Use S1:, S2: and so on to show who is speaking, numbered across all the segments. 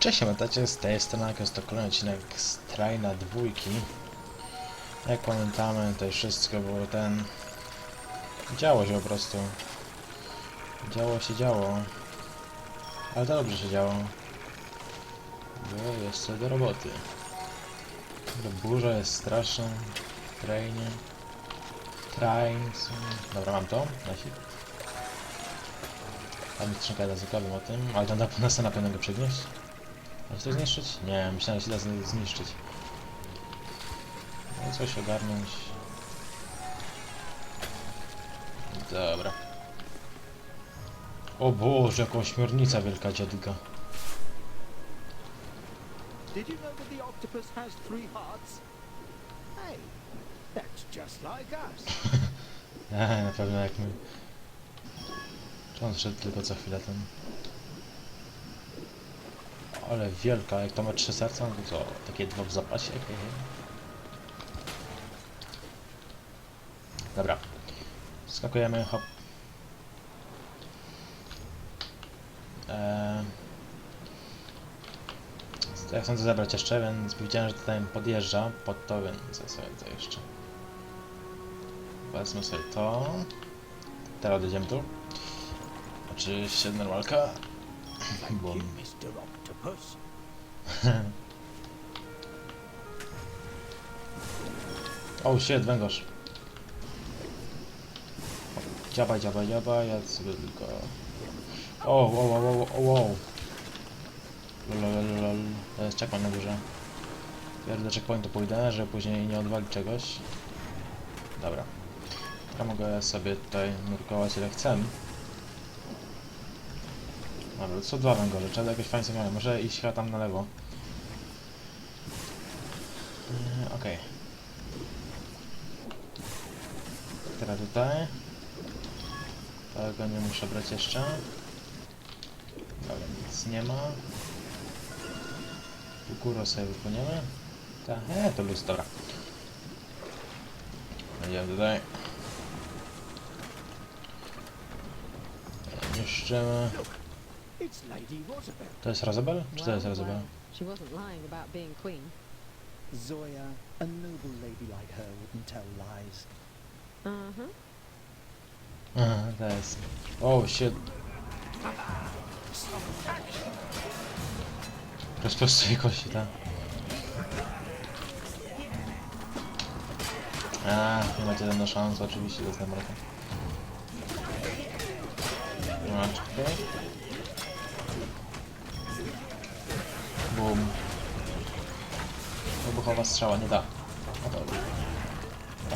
S1: Cześć, pamiętacie, z tej strony jest to kolejny odcinek z Traina dwójki. Jak pamiętamy, to wszystko było ten... Działo się po prostu. Działo się, działo. Ale to dobrze się działo. Było jeszcze do roboty. To burza jest straszna. Trainie. Trains. Dobra, mam to. Nasi. Mam skrzynkę językowym o tym, ale to na, na scenę pewnego czy to zniszczyć? Nie, myślałem, że się da zniszczyć. No coś ogarnąć. Dobra. O Boże, jaka ośmiornica wielka dziadyga.
S2: Did you know that the octopus has three hearts? Hey, that's just like us.
S1: Na pewno jak my. Czy on szedł tylko co chwilę ten. Ale wielka, jak to ma trzy serca, no to co? Takie dwa w zapasie? Dobra. Skakujemy, hop. Eee... Ja chcę to zebrać jeszcze, więc widziałem, że tutaj podjeżdża pod to, więc sobie to jeszcze. Wezmę sobie to. Teraz odjedziemy tu. Oczywiście normalka. Bum. oh, shit, węgorz. Dziabaj, dziabaj, dziabaj, ja sobie tylko... O, o, o, o, o, o. Lolololol. To jest checkpoint na górze. Teraz do checkpointu pójdę, żeby później nie odwalić czegoś. Dobra. Ja mogę sobie tutaj nurkować ile chcę. Dobra, są dwa węgorze, trzeba jakoś fajnie sobie Może iść chyba tam na lewo. Yy, Okej. Teraz tutaj. Tego nie muszę brać jeszcze. Dobra, nic nie ma. Tu górę sobie wypłyniemy. Tak, e, to luz, dobra. Idziemy tutaj. Niszczymy.
S2: It's Lady Rosabel.
S1: To jest Razabel? Czy to jest Razabel?
S3: she wasn't lying about being queen.
S2: Zoya, a noble lady like her wouldn't tell lies.
S3: Uh-huh.
S1: Aha, to jest. Oh shit. Rozprostuję kości, tak. A, nie macie żadnej szansy, oczywiście, to jest namroka. No, Bum. Wybuchowa strzała, nie da. No dobra.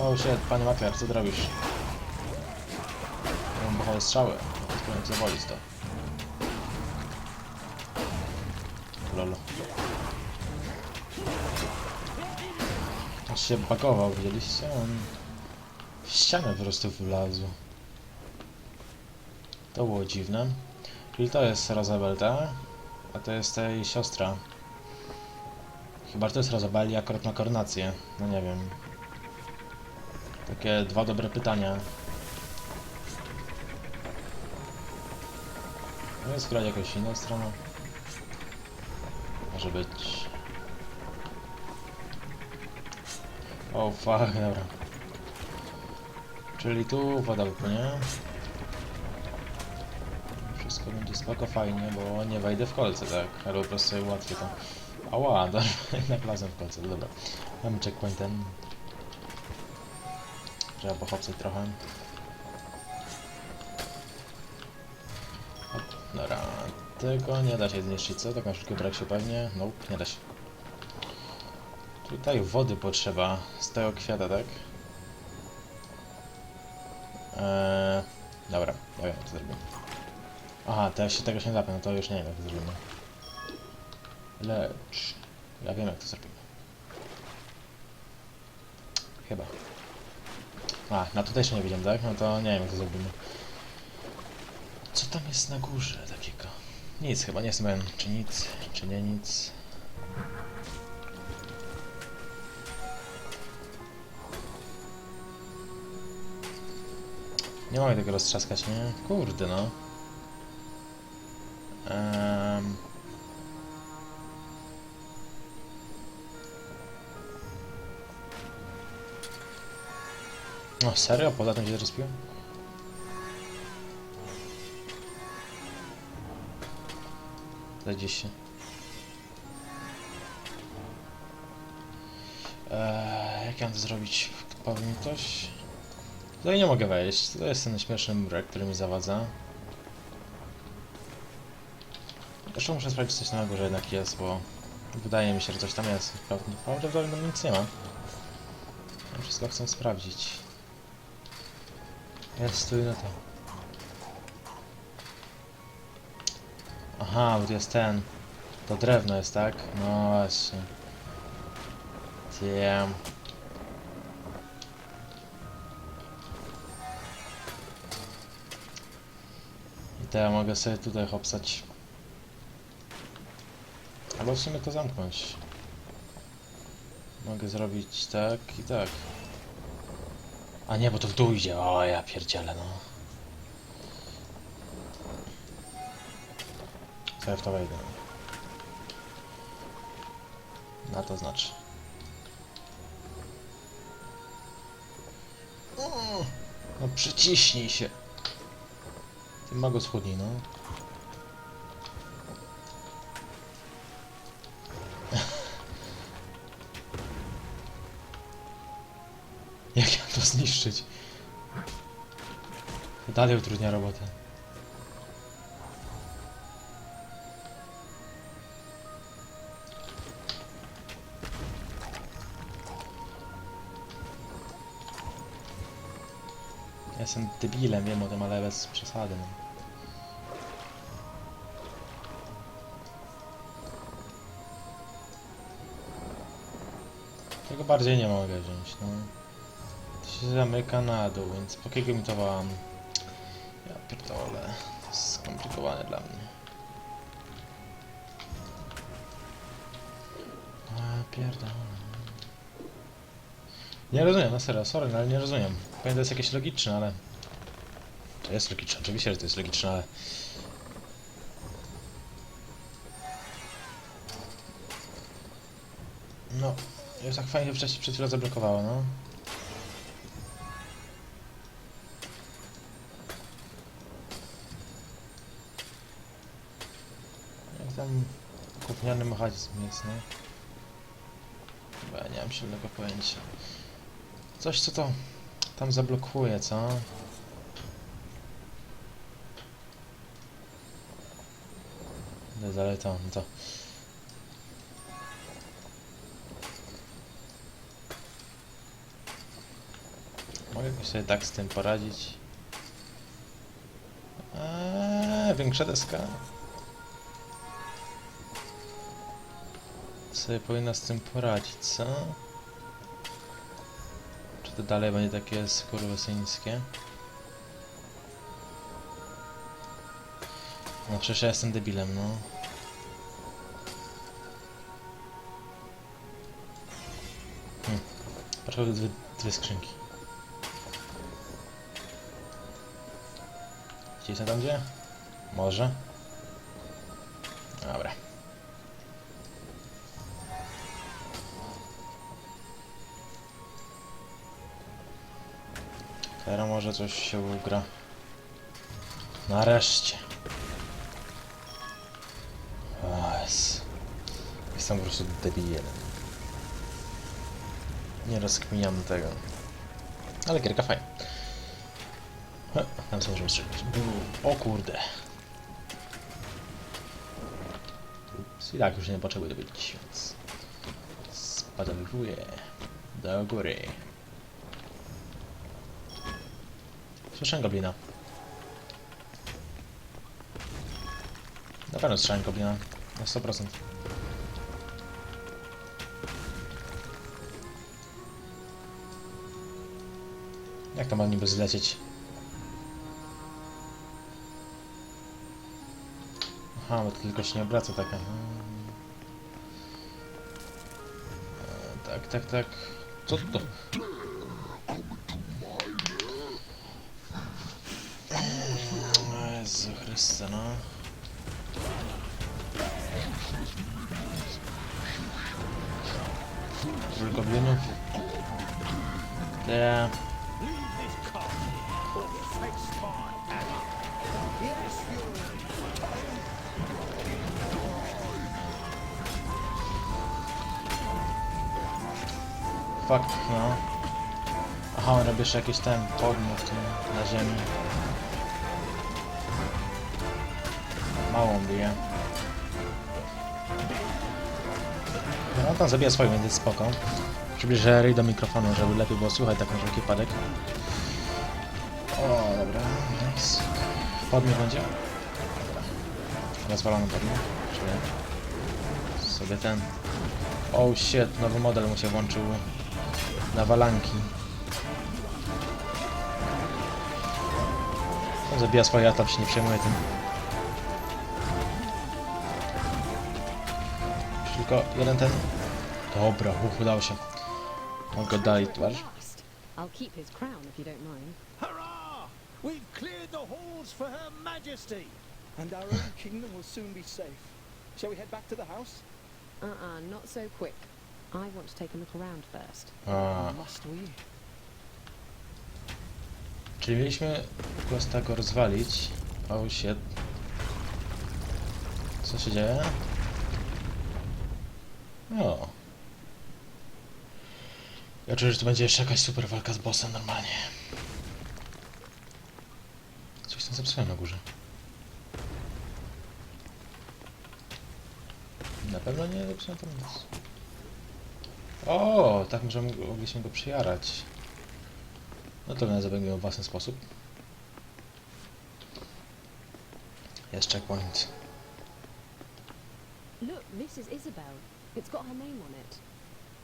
S1: O shit, panie makler, co ty robisz? Wybuchowe strzały. Spróbuję zawolić to. Lolo. Aż się bagował, widzieliście? On w ścianę po prostu wlazł. To było dziwne. Czyli to jest Razabel, tak? A to jest jej siostra. Chyba, że to jest Razabel i akurat ma koronację. No nie wiem. Takie dwa dobre pytania. No jest grać jakoś inną stroną. Może być... O, fuck, dobra. Czyli tu woda wypłynie. Wszystko będzie spoko, fajnie, bo nie wejdę w kolce, tak? Ale po prostu ułatwię to. Ała, dobra, jednak lazem w no dobra. Mamy checkpoint ten. Trzeba pochopcać trochę. Dobra, tego nie da się zniszczyć, co? Tak na szybki brak się pewnie? Nope, nie da się. Tutaj wody potrzeba z tego kwiata, tak? Eee, dobra, ja wiem, co zrobię. Aha, ja się tego się nie zapnę, no to już nie wiem, jak zrobimy. Lecz... Ja wiem, jak to zrobimy. Chyba. A, na tutaj jeszcze nie widziałem, tak? No to nie wiem, jak to zrobimy. Co tam jest na górze takiego? Nic chyba, nie jestem pewien, czy nic, czy nie nic. Nie mogę tego roztrzaskać, nie? Kurde no. Ehm... No serio? Poza tym się zrespiłem? Zajdzie się. Eee, jak ja mam to zrobić? Powie mi ktoś? Tutaj nie mogę wejść. To jest ten śmieszny murek, który mi zawadza. Jeszcze muszę sprawdzić coś na górze jednak jest, bo wydaje mi się, że coś tam jest. Prawd- Prawdopodobnie nic nie ma. Ja wszystko chcę sprawdzić. Tu i na to. Aha, bo tu jest ten. To drewno jest, tak? No właśnie. Damn. I to ja mogę sobie tutaj hopsać. Albo w sumie to zamknąć. Mogę zrobić tak i tak. A nie, bo to w dół idzie. O, ja pierdzielę, no. Co ja w to wejdę? Na to znaczy. No przyciśnij się. Ty mago schudnij, no. Jak zniszczyć? Dalej utrudnia robotę. Ja jestem debilem, wiem o tym, ale bez przesady. No. Tego bardziej nie mogę wziąć, no. Zamyka na dół, więc po kiego mi to wam? Ja pierdolę. To jest skomplikowane dla mnie. A pierdolę. Nie rozumiem, no serio, sorry, no ale nie rozumiem. Pewnie to jest jakieś logiczne, ale... To jest logiczne, oczywiście, że to jest logiczne, ale... No, jest tak fajnie wcześniej przed chwilą zablokowało, no. Gówniany mechanizm jest, no. Bo ja nie mam silnego pojęcia. Coś co to tam zablokuje, co? No dalej no to. Mogę sobie tak z tym poradzić. Eee, większa deska. Sobie powinna z tym poradzić, co? Czy to dalej będzie takie skurwysyńskie? No przecież ja jestem debilem, no. Hm. Patrzę dwie, dwie skrzynki. Gdzieś tam gdzie? Może? Dobra. Teraz może coś się ugra. Nareszcie. Jestem po prostu debilem. Nie rozkminiam tego. Ale gierka fajna. Tam co możemy strzelić. O kurde. Ups, I tak już nie potrzebuję dobyć, więc... Spadowuję do góry. Słyszę goblina. Na pewno słyszałem goblina. Na 100%. Jak to mam niby zlecieć? Aha, bo to tylko się nie obraca taka. E, Tak, tak, tak. Co to? Kriste, no. Król goblinów. Yeah. Fuck, no. Aha, on robi jeszcze jakiś ten podmiot na ziemi. Małą bije. No, tam zabija swoją, więc jest spoko. Przybliżę ryj do mikrofonu, żeby lepiej było słychać tak na wszelki wypadek. O, dobra, nice. Podmuch będzie? Dobra. Rozwalony podmuch, czyli sobie ten... Oh shit, nowy model mu się włączył na walanki. Zabija swoje, a tam się nie przejmuje tym. Tylko jeden ten... Dobra, uch, udało się. Mogę go dalej, towarzysz.
S3: Last. I'll keep his crown if you don't mind.
S2: Hurrah! We've cleared the halls for Her Majesty! And our own kingdom will soon be safe. Shall we head back to the house?
S3: Uh-uh, not so quick. I want to take a look around first.
S1: A,
S2: Must we?
S1: czyli mieliśmy go rozwalić. Oh shit. Co się dzieje? O. Ja czuję, że to będzie jeszcze jakaś super walka z bossem normalnie. Coś tam zepsułem na górze. Na pewno nie zepsułem tam nic. O, tak możemy, mogliśmy go przyjarać. No to nazywamy w własny sposób. Jest checkpoint.
S3: Look, is Isabel. It's got her name on it.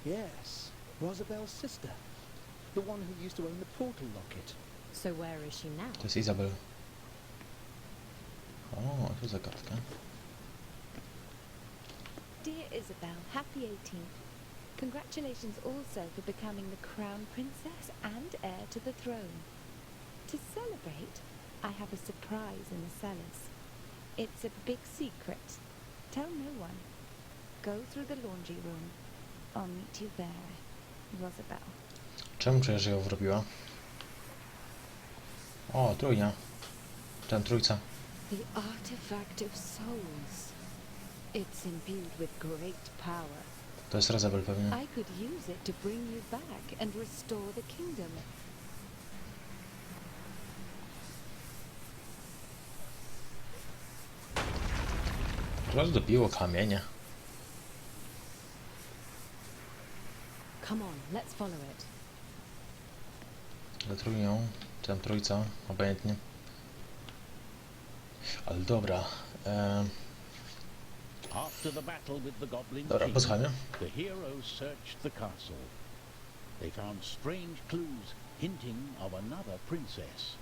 S2: Yes, Rosabel's sister. The one who used to own the portal locket.
S3: So where is she now?
S1: To jest Izabel. O, tu za kartka.
S4: Dear Isabel, happy 18th. Congratulations also for becoming the crown princess and heir to the throne. To celebrate, I have a surprise in the cellars. It's a big secret. Tell no one. Go through the laundry room. I'll meet you there, Rosabel.
S1: Czemu czujesz, że ją wrobiła? O, trójnia. Ten trójca.
S4: The artifact of souls. It's imbued with great power.
S1: To jest Razabel pewnie.
S4: I could use it to bring you back and restore the kingdom.
S1: Rozdobiło kamienie.
S3: Come on, let's follow it.
S1: Za trójnią. Ten trójca, obojętnie. Ale dobra. em,
S5: After the battle with the Goblin
S1: dobra,
S5: King,
S1: posłuchajmy.
S5: the heroes searched the castle. They found strange clues hinting of another princess.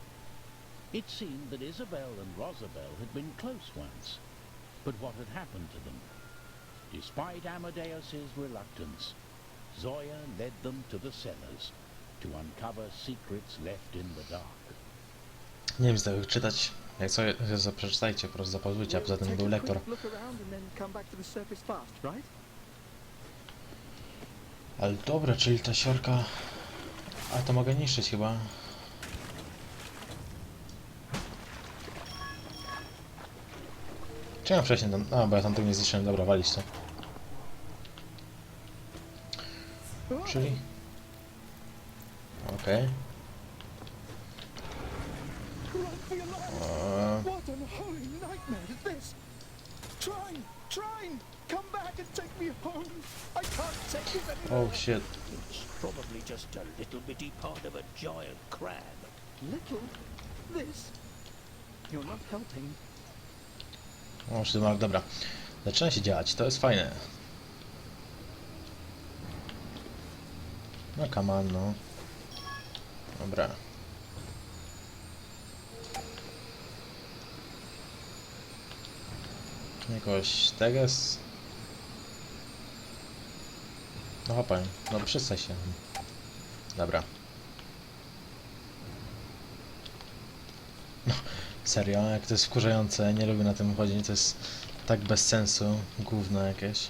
S5: It seemed that Isabel and Rosabel had been close once, but what had happened to them? Despite Amadeus's reluctance, Zoya led them to the cellars to uncover secrets left in the dark.
S1: Nie wiem, zdaję czytać. Jak co, za- przeczytajcie, po prostu zapauzujcie, a poza tym był lektor.
S2: quick look around and then come back to the surface fast, right?
S1: Ale dobra, czyli ta siorka... A to mogę niszczyć chyba. Czemu wcześniej tam... A, bo ja tam tego nie zniszczyłem. Dobra, walić to. Czyli... Okej.
S2: Run for your lives! What an holy nightmare is this? Trine! Trine! Come back and take me home! I can't take this anymore!
S1: Oh shit.
S6: It's probably just a little bitty part of a giant crab.
S2: Little? This? You're not helping.
S1: O, sztymal, dobra. Zaczyna się dziać, to jest fajne. No come on, no. Dobra. Jakoś teges. No hopaj, no przestań się. Dobra. No, serio, jak to jest wkurzające, nie lubię na tym chodzić, to jest tak bez sensu, gówno jakieś.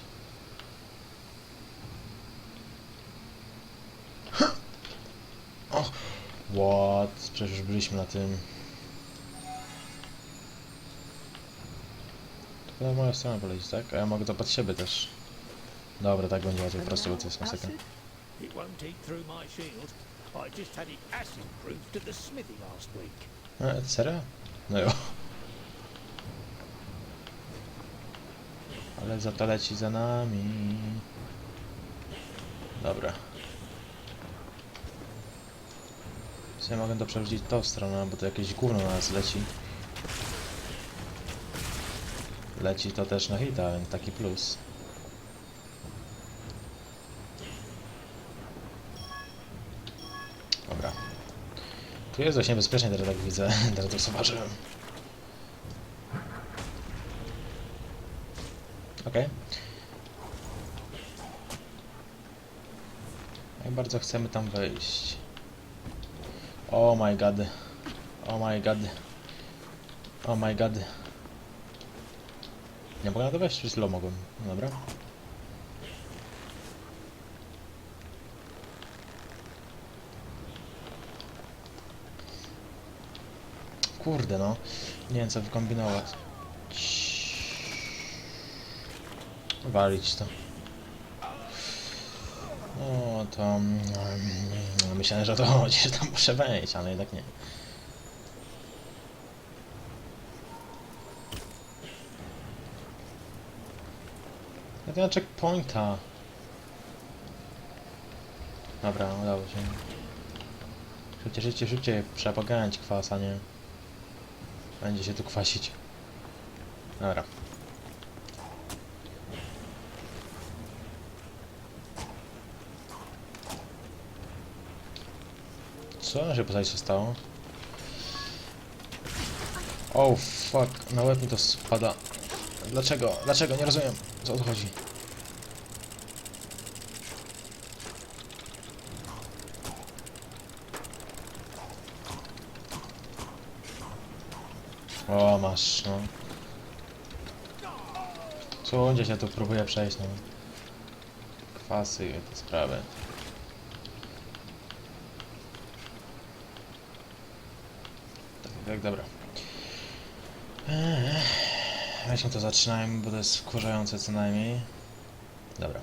S1: What? Przecież już byliśmy na tym. To na moją stronę polecić, tak? A ja mogę to pod siebie też. Dobra, tak będzie łatwiej po prostu, bo to jest masakra.
S2: acid?
S6: It won't eat through my shield. I just had it acid proofed at the smithy last week.
S1: E, serio? No jo. Ale za to leci za nami. Dobra. Sobie mogę to przerzucić tą stronę, bo to jakieś gówno na nas leci. Leci to też na hita, więc taki plus. Dobra. Tu jest dość niebezpiecznie, teraz tak widzę. Teraz to zobaczyłem. Okej. Jak bardzo chcemy tam wejść. Oh my god. Oh my god. Oh my god. Nie mogę na to wejść, czy slow mogłem? No Dobra. Kurde no. Nie wiem co wykombinować. Walić to. No to... mm, myślałem, że to chodzi, że tam muszę wejść, ale jednak nie. Ja to na checkpointa. Dobra, udało się. Szybciej, szybciej, szybciej. Trzeba poganiać kwas, a nie... Będzie się tu kwasić. Dobra. Co się poza się stało? Oh fuck, na łeb mi to spada. Dlaczego? Dlaczego? Nie rozumiem. Co o to chodzi? O, masz, no. Co gdzieś ja tu próbuję przejść, no. Kwasy i te sprawy. Tak, tak, dobra. Eee, Weźmy to zaczynajmy, bo to jest wkurzające co najmniej. Dobra.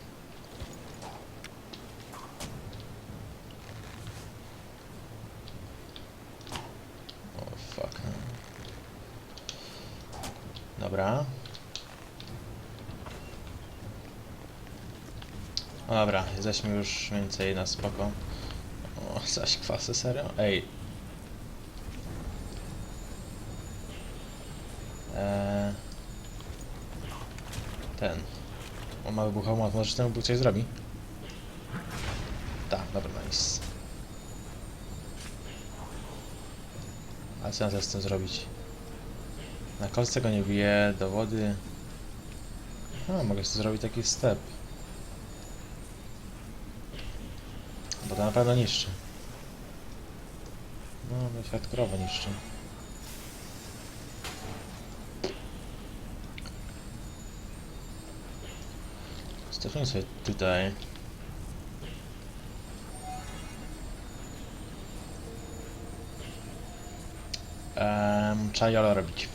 S1: O, fuck. Dobra. Dobra, jesteśmy już mniej więcej na spoko. O, zaś kwasy, serio? Ej. Eee, ten. On ma wybuchową może temu coś zrobi? Tak, dobra, nice. A co teraz z tym zrobić? Na kolce go nie bije, do wody. A, mogę sobie zrobić taki step. Bo to na pewno niszczy. No, doświadkowo niszczy. Stopnij sobie tutaj. Um, trzeba jolo robić.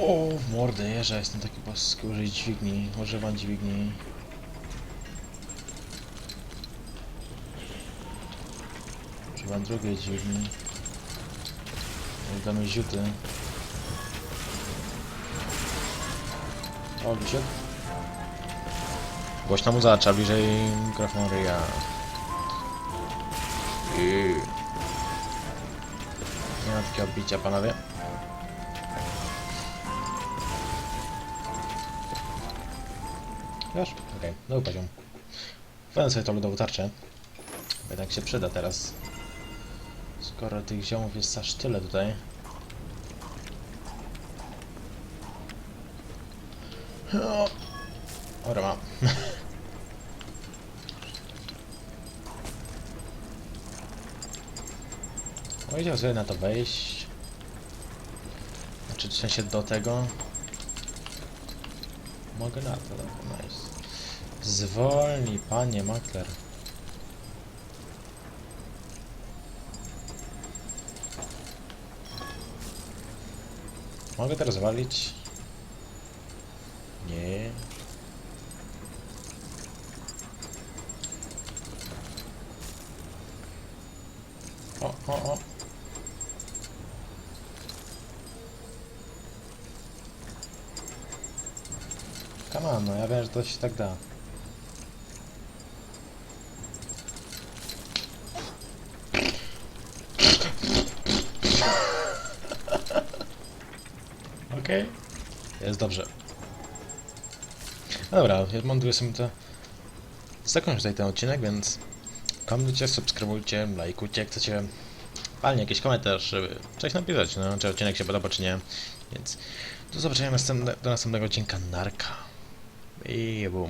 S1: O, w mordę jeża, jestem taki użyj dźwigni, używam dźwigni. Używam drugiej dźwigni. Damy ziuty. O, ziut. Głośno mu zacza, bliżej mikrofon ryja. Nie ma takiego bicia, panowie. Wiesz? Okej, nowy poziom. Wezmę sobie tą lodową tarczę. Jednak się przyda teraz. Skoro tych ziomów jest aż tyle tutaj. O, Ora mam. Powiedział sobie na to wejść. Znaczy w sensie do tego. Mogę na to, dobra, nice. Zwolnij, panie makler. Mogę teraz walić? o, o, o. Come on, no ja wiem, że to się tak da. Okej. Okay. Jest dobrze. No dobra, ja mam dwie te... Zakończę tutaj ten odcinek, więc komentujcie, subskrybujcie, lajkujcie, jak chcecie palnie jakiś komentarz, żeby coś napisać, no, czy odcinek się podoba, czy nie. Więc do zobaczenia następne, do następnego odcinka Narka. I bum.